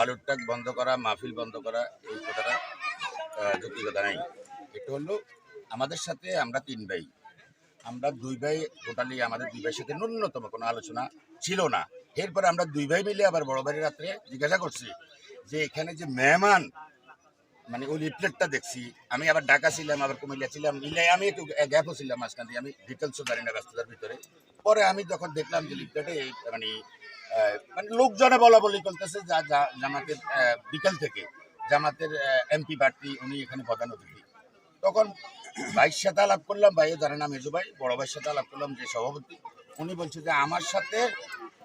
বালুর ট্রাক বন্ধ করা, মাহফিল বন্ধ করা, এই কথাটা যৌক্তিকতা নাই। এটা হলো আমাদের সাথে আমরা তিন ভাই। আমরা দুই ভাই টোটালি আমাদের দুই ভাইয়ের সাথে ন্যূনতম কোনো আলোচনা ছিল না। এরপরে আমরা দুই ভাই মিলে আবার বড় ভাইয়ের রাত্রে জিজ্ঞাসা করছি যে এখানে যে মেহমান মানে ওই লিফলেটটা দেখছি। আমি আবার ঢাকা ছিলাম, আবার কুমিল্লা ছিলাম, মিলে আমি একটু গ্যাপও ছিলাম মাঝখান দিয়ে। আমি ডিটেলসও জানি না ব্যস্ততার ভিতরে। পরে আমি যখন দেখলাম যে লিফলেটে এই মানে মানে লোকজনে বলা বলি করতেছে, যা, যা- জামাতের বিকেল থেকে জামাতের এমপি প্রার্থী উনি এখানে প্রধান অতিথি। তখন ভাইয়ের সাথে আলাপ করলাম, ভাইও জানে না মেজু ভাই, বড় ভাইয়ের সাথে আলাপ করলাম যে সভাপতি। উনি বলছে যে আমার সাথে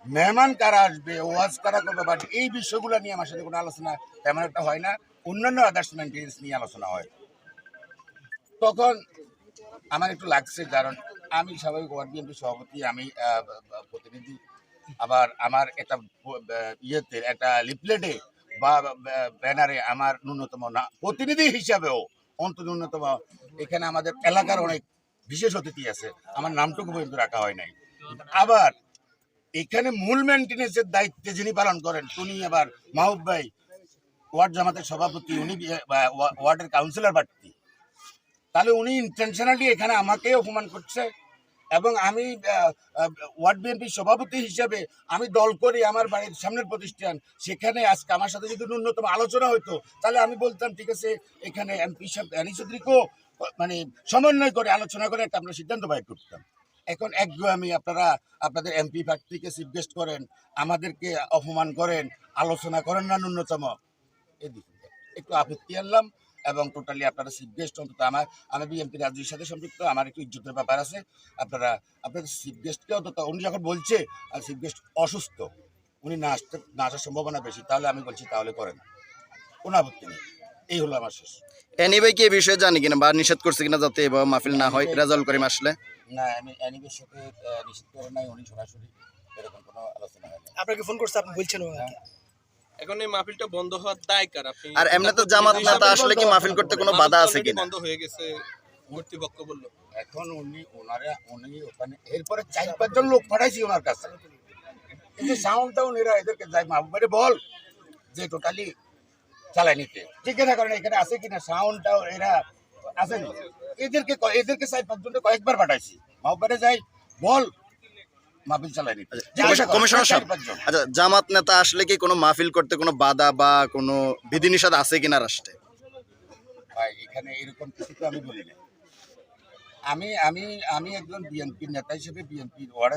মেহমান কারা আসবে, ওয়াজ কারা করবে বাট এই বিষয়গুলো নিয়ে আমার সাথে কোনো আলোচনা, তেমন একটা হয় না। অন্যান্য আদার্স মেনটেন্স নিয়ে আলোচনা হয়। তখন আমার একটু লাগছে, কারণ আমি স্বাভাবিক ওয়ার্ড বিএনপি সভাপতি, আমি প্রতিনিধি। আবার আমার একটা ইয়েতে, একটা লিফলেটে বা ব্যানারে আমার ন্যূনতম না, প্রতিনিধি হিসাবেও অন্ত ন্যূনতম এখানে আমাদের এলাকার অনেক বিশেষ অতিথি আছে। আমার নামটুকু পর্যন্ত রাখা হয় নাই। আবার এখানে মূল মেনটেন্যান্সের দায়িত্বে যিনি পালন করেন উনি আবার মাহবুব ভাই, ওয়ার্ড জামাতের সভাপতি, উনি ওয়ার্ডের কাউন্সিলর প্রার্থী তাহলে উনি ইন্টেনশনালি এখানে আমাকে অপমান করছে। এবং আমি ওয়ার্ড বিএনপির সভাপতি হিসেবে আমি দল করি আমার বাড়ির সামনের প্রতিষ্ঠান। সেখানে আজকে আমার সাথে যদি ন্যূনতম আলোচনা হতো তাহলে আমি বলতাম, ঠিক আছে, এখানে এমপি সাহেব আনি চৌধুরীকেও মানে সমন্বয় করে আলোচনা করে একটা আমরা সিদ্ধান্ত বাইর করতাম। এখন একগুয়ামি আপনারা, আপনাদের এমপি প্রার্থীকে চিফ গেস্ট করেন, আমাদেরকে অপমান করেন, আলোচনা করেন না ন্যূনতম। এদিকে একটু আপত্তি আনলাম। এবং টোটালি আপনারা চিফ গেস্ট অন্তত আমার আমি বিএনপি রাজ্যের সাথে সম্পৃক্ত আমার একটু ইজ্জতের ব্যাপার আছে। আপনারা আপনাদের চিফ গেস্টকে অন্তত উনি যখন বলছে আর চিফ গেস্ট অসুস্থ উনি না আসতে না আসার সম্ভাবনা বেশি তাহলে আমি বলছি তাহলে করেন। কোনো আপত্তি নেই। এই হলো আমার শেষ। এনি ভাই কি এই বিষয়ে জানি কিনা বা নিষেধ করছে কিনা যাতে এভাবে মাহফিল না হয় রেজাল্ট করিম আসলে। না আমি অ্যানিবের সাথে নিষেধ করে নাই উনি সরাসরি এরকম কোনো আলোচনা হয় আপনাকে ফোন করছে আপনি বলছেন এখন এই মাহফিলটা বন্ধ হওয়ার দায় কার? আপনি আর এমনি তো জামাত নেতা আসলে কি মাহফিল করতে কোনো বাধা আছে কিনা? বন্ধ হয়ে গেছে কর্তৃপক্ষ বলল। এখন উনি ওনারা উনি ওখানে এরপরে চার পাঁচজন লোক পাঠাইছি ওনার কাছে। কিন্তু সাউন্ডটা উনিরা এদেরকে যাই মাহবুবারে বল যে টোটালি চালাই নিতে। জিজ্ঞাসা করেন এখানে আছে কিনা সাউন্ডটাও এরা আসেনি। এদেরকে এদেরকে চার পাঁচজনকে কয়েকবার পাঠাইছি। মাহবুবারে যাই বল মাহফিল চালাই কমিশনার সাহেব আচ্ছা জামাত নেতা আসলে কি কোনো মাহফিল করতে কোনো বাধা বা কোনো বিধিনিষেধ আছে কিনা রাষ্ট্রে? ভাই এখানে এরকম কিছু তো আমি বলি না আমি আমি আমি একজন বিএনপির নেতা হিসেবে বিএনপির ওয়ার্ডের